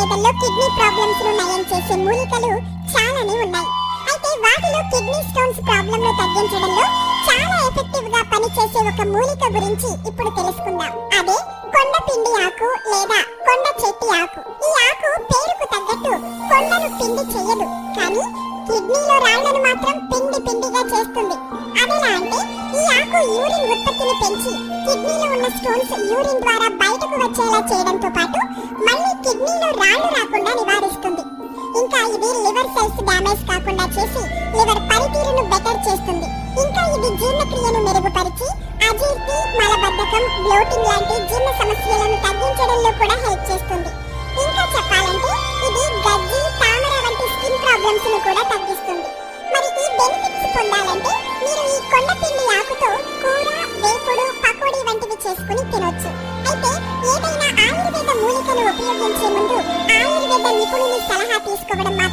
పేదల్లో kidney ప్రాబ్లమ్స్ను నయం చేసే మూలికలు చాలానే ఉన్నాయి. అయితే వాటిలో కిడ్నీ స్టోన్స్ ప్రాబ్లమ్ను తగ్గించడంలో చాలా ఎఫెక్టివ్గా పనిచేసే ఒక మూలిక గురించి ఇప్పుడు తెలుసుకుందాం. అదే కొండ పిండి ఆకు లేదా కొండ చెట్టి ఆకు. ఈ ఆకు పేరుకు తగ్గట్టు కొండను పిండి చేయదు. కానీ కిడ్నీలో రాళ్ళను మాత్రం పిండి పిండిగా చేస్తుంది. అదెలా అంటే ఈ ఆకు యూరిన్ ఉత్పత్తిని పెంచి కిడ్నీలో ఉన్న స్టోన్స్ యూరిన్ ద్వారా బయటకు వచ్చేలా చేయడంతో పాటు మళ్ళీ కిడ్నీలో రాళ్ళు రాకుండా నివారిస్తుంది. ఇంకా ఇది లివర్ సెల్స్ డ్యామేజ్ కాకుండా చేసి లివర్ పనితీరును బెటర్ చేస్తుంది. ఇంకా ఇది జీర్ణక్రియను మెరుగుపరిచి అజీర్తి మలబద్ధకం బ్లోటింగ్ లాంటి జీర్ణ సమస్యలను తగ్గించడంలో కూడా హెల్ప్ చేస్తుంది. ఇంకా చెప్పాలంటే ఇది గజ్జి తామర వంటి స్కిన్ ప్రాబ్లమ్స్ను కూడా తగ్గిస్తుంది. మరి ఈ బెనిఫిట్స్ పొందాలంటే మీరు ఈ కొండపిండి ఆకుతో కూర వేపుడు పకోడీ వంటివి చేసుకుని తినొచ్చు. అయితే ఉపయోగించే ముందు ఆయుర్వేద నిపుణుని సలహా తీసుకోవడం మాత్రం